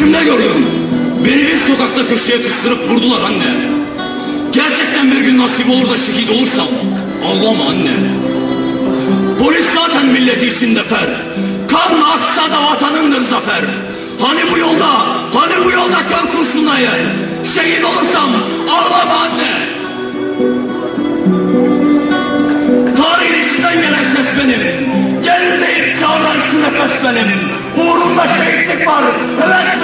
Düşümde gördüm. Beni bir sokakta köşeye kıstırıp vurdular anne. Gerçekten bir gün nasip olur da şehit olursam ağlama anne. Polis zaten milleti için defer. Kan aksa da vatanındır zafer. Hani bu yolda, hani bu yolda kör kurşunla. Şehit olursam ağlama anne. Tarihin içinden gelen ses benim. Gel deyip çağıran şu nefes benim. Uğrunda şehitlik var, heves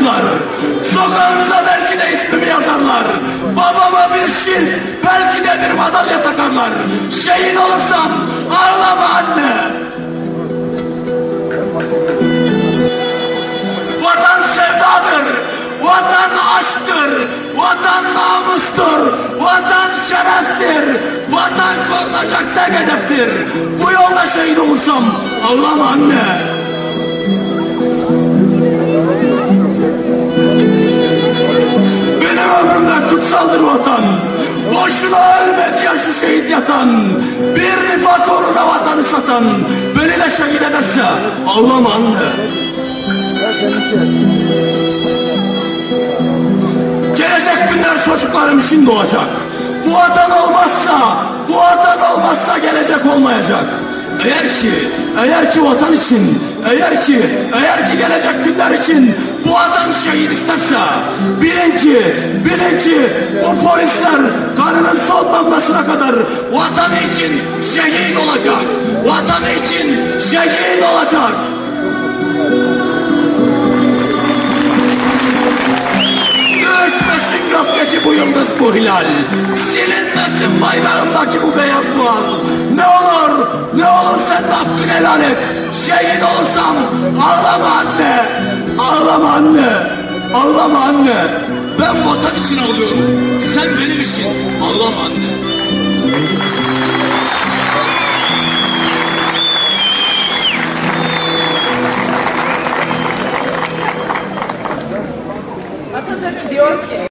taşırlar. Sokağımıza belki de ismimi yazarlar. Babama bir şilt, belki de bir madalya takarlar. Şehit olursam ağlama anne. Vatan sevdadır, vatan aşktır, vatan namustur, vatan şereftir, vatan korunacak tek hedeftir. Bu yolda şehit olursam ağlama anne. Boşuna ölmedi ya şu şehit yatan. Bir nifak uğruna vatanı satan. Beni de şehit ederse ağlama anne. Gelecek günler çocuklarım için doğacak. Bu vatan olmazsa, bu vatan olmazsa gelecek olmayacak. Eğer ki, eğer ki vatan için, eğer ki, eğer ki gelecek günler için bu vatan şehit isterse, bilin ki, bilin ki bu polisler kanının son damlasına kadar vatanı için şehit olacak. Vatanı için şehit olacak. Düşmesin gökteki bu yıldız bu hilal. Silinmesin bayrağımdaki lanet. Şehit olsam ağlama anne. Ağlama anne. Ağlama anne. Ben vatan için ağlıyorum. Sen benim için. Ağlama anne. Atatürk diyor ki